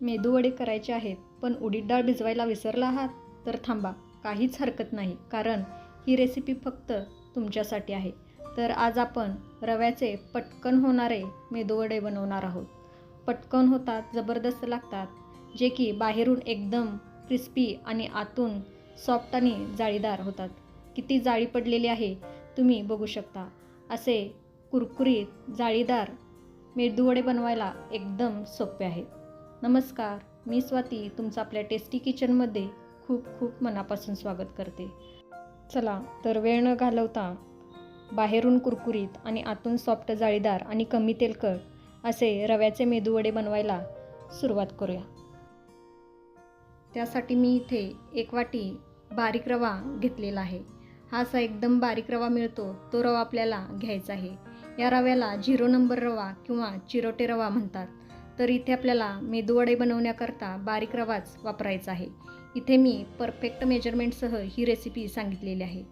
मेदूवडे करायचे आहेत पण उडीद डाळ भिजवायला विसरला आहात तर थांबा काहीच हरकत नाही कारण ही रेसिपी फक्त तुमच्यासाठी आहे. तर आज आपण रव्याचे पटकन होणारे मेदूवडे बनवणार आहोत. पटकन होतात जबरदस्त लागतात जे की बाहेरून एकदम क्रिस्पी आणि आतून सॉफ्ट आणि जाळीदार होतात. किती जाळी पडलेली आहे तुम्ही बघू शकता. असे कुरकुरीत जाळीदार मेदूवडे बनवायला एकदम सोपे आहेत नमस्कार मी स्वाती तुमचं आपल्या टेस्टी किचनमध्ये खूप खूप मनापासून स्वागत करते. चला तर वेळ न घालवता बाहेरून कुरकुरीत आणि आतून सॉफ्ट जाळीदार आणि कमी तेलकट असे रव्याचे मेदूवडे बनवायला सुरुवात करूया. त्यासाठी मी इथे एक वाटी बारीक रवा घेतलेला आहे. हा असा एकदम बारीक रवा मिळतो तो रवा आपल्याला घ्यायचा आहे. या रव्याला झिरो नंबर रवा किंवा चिरोटे रवा म्हणतात. तर इथे आपल्याला मेदूवडे बनवण्याकरता बारीक रवाच वापरायचा आहे. इथे मी परफेक्ट मेजरमेंटसह ही रेसिपी सांगितलेली आहे.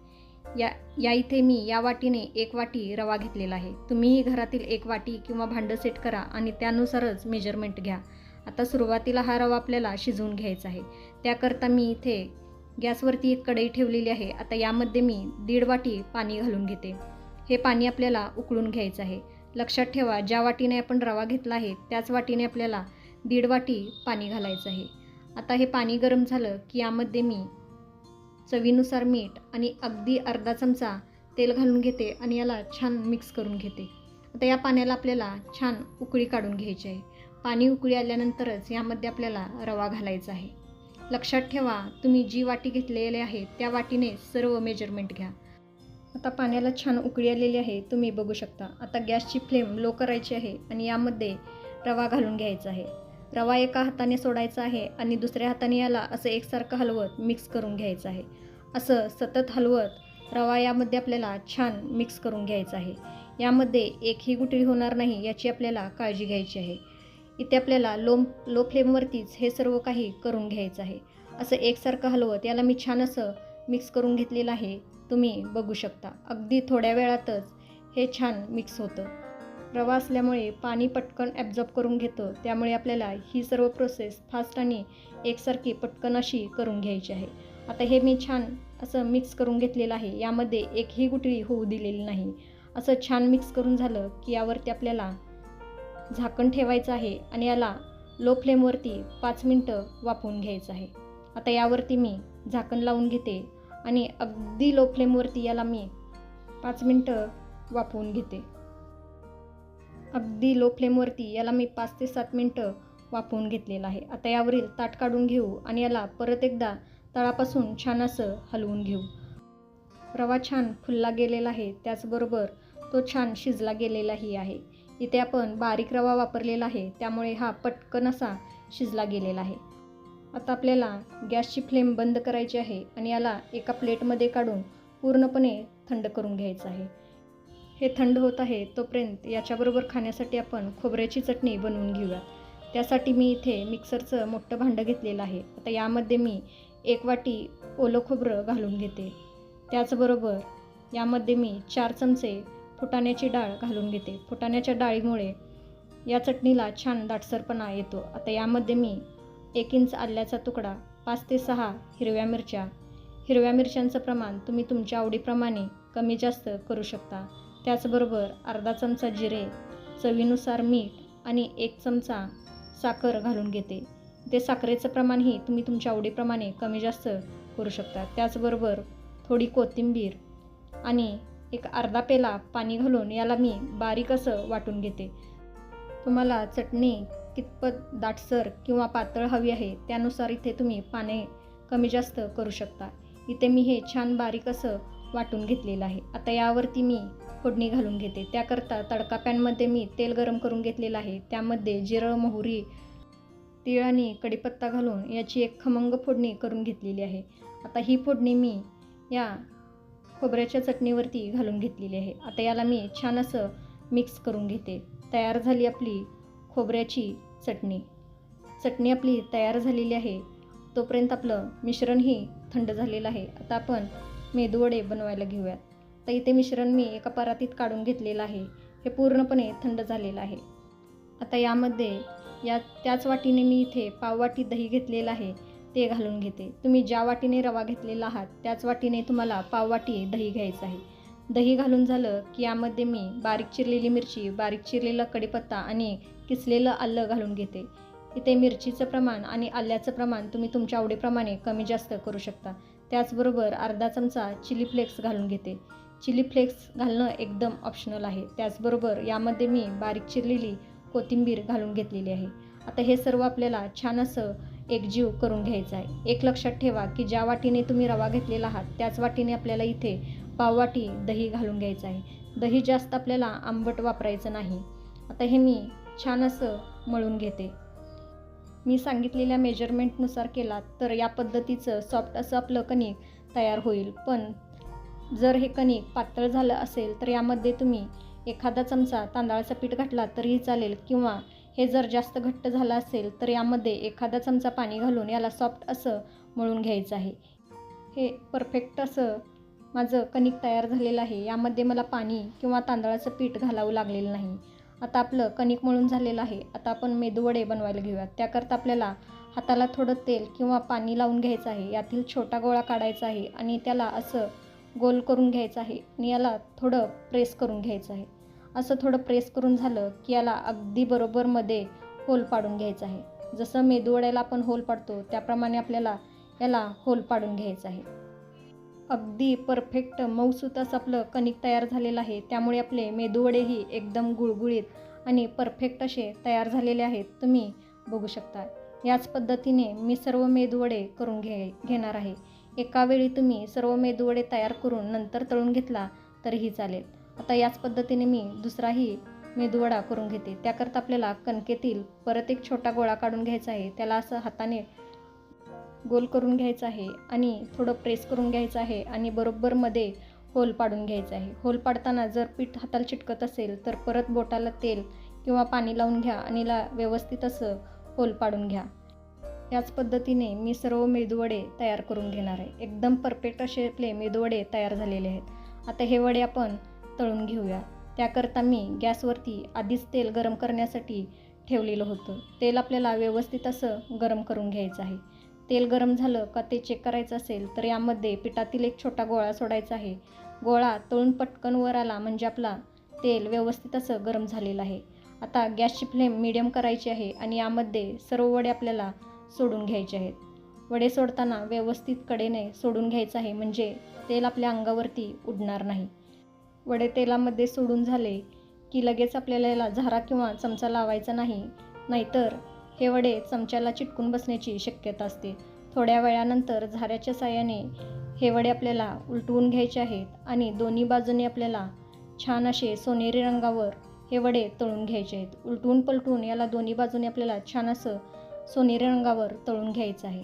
या या इथे मी या वाटीने एक वाटी रवा घेतलेला आहे. तुम्हीही घरातील एक वाटी किंवा भांडं सेट करा आणि त्यानुसारच मेजरमेंट घ्या. आता सुरुवातीला हा रवा आपल्याला शिजवून घ्यायचा आहे. त्याकरता मी इथे गॅसवरती एक कढई ठेवलेली आहे. आता यामध्ये मी दीड वाटी पाणी घालून घेते. हे पाणी आपल्याला उकळून घ्यायचं आहे. लक्षात ठेवा ज्या वाटीने आपण रवा घेतला आहे त्याच वाटीने आपल्याला दीड वाटी पाणी घालायचं आहे. आता हे पाणी गरम झालं की यामध्ये मी चवीनुसार मीठ आणि अगदी अर्धा चमचा तेल घालून घेते आणि याला छान मिक्स करून घेते. आता या पाण्याला आपल्याला छान उकळी काढून घ्यायची आहे. पाणी उकळी आल्यानंतरच यामध्ये आपल्याला रवा घालायचा आहे. लक्षात ठेवा तुम्ही जी वाटी घेतलेली आहे त्या वाटीने सर्व मेजरमेंट घ्या. आता पाण्याला छान उकळी आलेली आहे तुम्ही बघू शकता. आता गॅसची फ्लेम लो करायची आहे आणि यामध्ये रवा घालून घ्यायचा आहे. रवा एका हाताने सोडायचा आहे आणि दुसऱ्या हाताने याला असं एकसारखं हलवत मिक्स करून घ्यायचं आहे. असं सतत हलवत रवा यामध्ये आपल्याला छान मिक्स करून घ्यायचा आहे. यामध्ये एकही गुटळी होणार नाही याची आपल्याला काळजी घ्यायची आहे. इथे आपल्याला लो लो फ्लेमवरतीच हे सर्व काही करून घ्यायचं आहे. असं एकसारखं हलवत याला मी छान असं मिक्स करून घेतलेलं आहे. तुम्ही बघू शकता. अगदी थोड्या वेळातच हे छान मिक्स होतं. रवा असल्यामुळे पाणी पटकन ॲब्झॉर्ब करून घेतं. त्यामुळे आपल्याला ही सर्व प्रोसेस फास्ट आणि एकसारखी पटकन अशी करून घ्यायची आहे. आता हे मी छान असं मिक्स करून घेतलेलं आहे. यामध्ये एकही गुटळी होऊ दिलेली नाही. असं छान मिक्स करून झालं की यावरती आपल्याला झाकण ठेवायचं आहे आणि याला लो फ्लेमवरती पाच मिनटं वाफवून घ्यायचं आहे. आता यावरती मी झाकण लावून घेते. आणि अगदी लो फ्लेमवरती याला मी पाच मिनटं वाफवून घेते. अगदी लो फ्लेमवरती याला मी पाच ते सात मिनटं वाफवून घेतलेलं आहे. आता यावरील ताट काढून घेऊ आणि याला परत एकदा तळापासून छान असं हलवून घेऊ. रवा छान फुलला गेलेला आहे. त्याचबरोबर तो छान शिजला गेलेलाही आहे. इथे आपण बारीक रवा वापरलेला आहे. त्यामुळे हा पटकन असा शिजला गेलेला आहे. आता आपल्याला गॅसची फ्लेम बंद करायची आहे आणि याला एका प्लेटमध्ये काढून पूर्णपणे थंड करून घ्यायचं आहे. हे थंड होत आहे तोपर्यंत याच्याबरोबर खाण्यासाठी आपण खोबऱ्याची चटणी बनवून घेऊया. त्यासाठी मी इथे मिक्सरचं मोठं भांडं घेतलेलं आहे. आता यामध्ये मी एक वाटी ओलं खोबरं घालून घेते. त्याचबरोबर यामध्ये मी चार चमचे फुटाण्याची डाळ घालून घेते. फुटाण्याच्या डाळीमुळे या चटणीला छान दाटसरपणा येतो. आता यामध्ये मी एक इंच आल्याचा तुकडा पाच ते सहा हिरव्या मिरच्या. हिरव्या मिरच्यांचं प्रमाण तुम्ही तुमच्या आवडीप्रमाणे कमी जास्त करू शकता. त्याचबरोबर अर्धा चमचा जिरे चवीनुसार मीठ आणि एक चमचा साखर घालून घेते. ते साखरेचं प्रमाणही तुम्ही तुमच्या आवडीप्रमाणे कमी जास्त करू शकता. त्याचबरोबर थोडी कोथिंबीर आणि एक अर्धा पेला पाणी घालून याला मी बारीक असं वाटून घेते. तुम्हाला चटणी कितपत दाटसर किंवा पातळ हवी आहे त्यानुसार इथे तुम्ही पाने कमी जास्त करू शकता. इथे मी हे छान बारीक असं वाटून घेतलेलं आहे. आता यावरती मी फोडणी घालून घेते. त्याकरता तडका पॅनमध्ये मी तेल गरम करून घेतलेलं आहे. त्यामध्ये जिरं मोहरी तीळ आणि कढीपत्ता घालून याची एक खमंग फोडणी करून घेतलेली आहे. आता ही फोडणी मी या खोबऱ्याच्या चटणीवरती घालून घेतलेली आहे. आता याला मी छान असं मिक्स करून घेते. तयार झाली आपली खोबऱ्याची चटणी. चटणी आपली तयार झालेली आहे. तोपर्यंत आपलं मिश्रणही थंड झालेलं आहे. आता आपण मेदूवडे बनवायला घेऊयात. तर इथे मिश्रण मी एका परातीत काढून घेतलेलं आहे. हे पूर्णपणे थंड झालेलं आहे. आता यामध्ये या त्याच वाटीने मी इथे पाववाटी दही घेतलेलं आहे. ते घालून घेते. तुम्ही ज्या वाटीने रवा घेतलेला आहात त्याच वाटीने तुम्हाला पाववाटी दही घ्यायचं आहे. दही घालून झालं की यामध्ये मी बारीक चिरलेली मिरची बारीक चिरलेला कढीपत्ता आणि किसलेलं आलं घालून घेते. इथे मिरचीचं प्रमाण आणि आल्याचं प्रमाण तुम्ही तुमच्या आवडीप्रमाणे कमी जास्त करू शकता. त्याचबरोबर अर्धा चमचा चिली फ्लेक्स घालून घेते. चिली फ्लेक्स घालणं एकदम ऑप्शनल आहे. त्याचबरोबर यामध्ये मी बारीक चिरलेली कोथिंबीर घालून घेतलेली आहे. आता हे सर्व आपल्याला छान असं एकजीव करून घ्यायचं आहे. एक लक्षात ठेवा की ज्या वाटीने तुम्ही रवा घेतलेला आहात त्याच वाटीने आपल्याला इथे पाववाटी दही घालून घ्यायचं आहे. दही जास्त आपल्याला आंबट वापरायचं नाही. आता हे मी छान असं मळून घेते. मी सांगितलेल्या मेजरमेंटनुसार केला तर या पद्धतीचं सॉफ्ट असं आपलं कणिक तयार होईल. पण जर हे कणिक पातळ झालं असेल तर यामध्ये तुम्ही एखादा चमचा तांदळाचं पीठ घातला तरीही चालेल किंवा हे जर जास्त घट्ट झालं असेल तर यामध्ये एखादा चमचा पाणी घालून याला सॉफ्ट असं मळून घ्यायचं आहे. हे परफेक्ट असं माझं कणिक तयार झालेलं आहे. यामध्ये मला पाणी किंवा तांदळाचं पीठ घालावं लागलेलं नाही. आता आपलं कणिक मळून झालेलं आहे. आता आपण मेदूवडे बनवायला घेऊयात. त्याकरता आपल्याला हाताला थोडं तेल किंवा पाणी लावून घ्यायचं आहे. यातील छोटा गोळा काढायचा आहे आणि त्याला असं गोल करून घ्यायचं आहे आणि याला थोडं प्रेस करून घ्यायचं आहे. असं थोडं प्रेस करून झालं की याला अगदी बरोबरमध्ये होल पाडून घ्यायचं आहे. जसं मेदूवड्याला आपण होल पाडतो त्याप्रमाणे आपल्याला याला होल पाडून घ्यायचं आहे. अगदी परफेक्ट मऊसूत असं आपलं कणिक तयार झालेलं आहे. त्यामुळे आपले मेदूवडेही एकदम गुळगुळीत आणि परफेक्ट असे तयार झालेले आहेत. तुम्ही बघू शकता. याच पद्धतीने मी सर्व मेदूवडे करून घे घेणार आहे. एका वेळी तुम्ही सर्व मेदूवडे तयार करून नंतर तळून घेतला तरीही चालेल. आता याच पद्धतीने मी दुसराही मेदूवडा करून घेते. त्याकरता आपल्याला कणकेतील परत एक छोटा गोळा काढून घ्यायचा आहे. त्याला असं हाताने गोल करून घ्यायचं आहे आणि थोडं प्रेस करून घ्यायचं आहे आणि बरोबरमध्ये होल पाडून घ्यायचं आहे. होल पाडताना जर पीठ हाताला चिटकत असेल तर परत बोटाला तेल किंवा पाणी लावून घ्या आणि ला व्यवस्थित असं होल पाडून घ्या. याच पद्धतीने मी सर्व मेदूवडे तयार करून घेणार आहे. एकदम परफेक्ट असे आपले मेदूवडे तयार झालेले आहेत. आता हे वडे आपण तळून घेऊया. त्याकरता मी गॅसवरती आधीच तेल गरम करण्यासाठी ठेवलेलं होतं. तेल आपल्याला व्यवस्थित असं गरम करून घ्यायचं आहे. तेल गरम झालं का ते चेक करायचं असेल तर यामध्ये पिठातील एक छोटा गोळा सोडायचा आहे. गोळा तळून पटकन वर आला म्हणजे आपला तेल व्यवस्थित असं गरम झालेलं आहे. आता गॅसची फ्लेम मिडियम करायची आहे आणि यामध्ये सर्व वडे आपल्याला सोडून घ्यायचे आहेत. वडे सोडताना व्यवस्थित कडेने सोडून घ्यायचं आहे म्हणजे तेल आपल्या अंगावरती उडणार नाही. वडे तेलामध्ये सोडून झाले की लगेच आपल्याला याला झारा किंवा चमचा लावायचा नाही नाहीतर हे वडे चमच्याला चिटकून बसण्याची शक्यता असते. थोड्या वेळानंतर झाऱ्याच्या साह्याने हे वडे आपल्याला उलटवून घ्यायचे आहेत आणि दोन्ही बाजूने आपल्याला छान असे सोनेरी रंगावर हे वडे तळून घ्यायचे आहेत. उलटून पलटून याला दोन्ही बाजूने आपल्याला छान असं सोनेरी रंगावर तळून घ्यायचं आहे.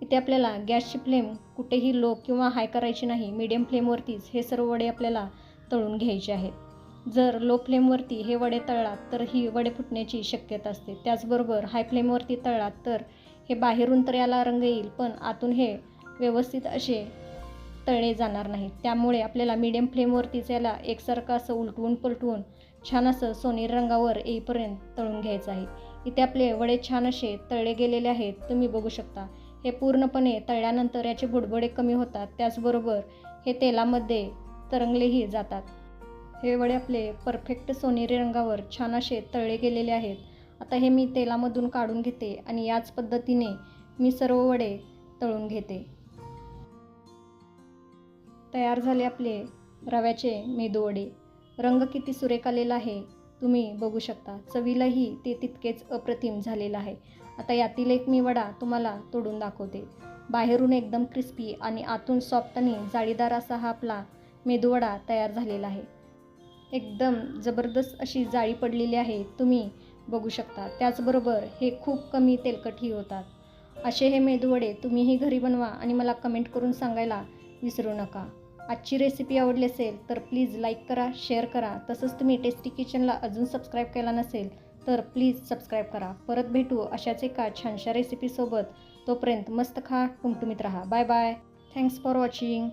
इथे आपल्याला गॅसची फ्लेम कुठेही लो किंवा हाय करायची नाही मीडियम फ्लेमवरतीच हे सर्व वडे आपल्याला तळून घ्यायचे आहेत. जर लो फ्लेमवरती हे वडे तळलात तर ही वडे फुटण्याची शक्यता असते. त्याचबरोबर हाय फ्लेमवरती तळलात तर हे बाहेरून तर याला रंग येईल पण आतून हे व्यवस्थित असे तळले जाणार नाही. त्यामुळे आपल्याला मीडियम फ्लेमवरतीच याला एकसारखं असं उलटवून पलटवून छान असं सोनेरी रंगावर येईपर्यंत तळून घ्यायचं आहे. इथे आपले वडे छान असे तळले गेलेले आहेत तुम्ही बघू शकता. हे पूर्णपणे तळल्यानंतर याचे बुडबुडे कमी होतात. त्याचबरोबर हे तेलामध्ये तरंगलेही जातात. हे वडे आपले परफेक्ट सोनेरी रंगावर छान असे तळले गेलेले आहेत. आता हे मी तेलामधून काढून घेते आणि याच पद्धतीने मी सर्व वडे तळून घेते. तयार झाले आपले रव्याचे मेदूवडे रंग किती सुरेख आलेला आहे तुम्ही बघू शकता. चवीलाही ते तितकेच अप्रतिम झालेलं आहे. आता यातील एक मी वडा तुम्हाला तोडून दाखवते. बाहेरून एकदम क्रिस्पी आणि आतून सॉफ्ट आणि जाळीदार असा हा आपला मेदूवडा तयार झालेला आहे. एकदम जबरदस्त अशी जाळी पडलेली आहे तुम्ही बघू शकता. त्याचबरोबर हे खूप कमी तेलकटही होतात. असे हे मेदूवडे तुम्हीही घरी बनवा आणि मला कमेंट करून सांगायला विसरू नका. आजची रेसिपी आवडली असेल तर प्लीज लाईक करा शेअर करा. तसंच तुम्ही टेस्टी किचनला अजून सबस्क्राईब केला नसेल तर प्लीज सबस्क्राईब करा. परत भेटू अशाच एका छानशा रेसिपीसोबत तोपर्यंत मस्त खा टुमटुमीत राहा. Bye bye thanks for watching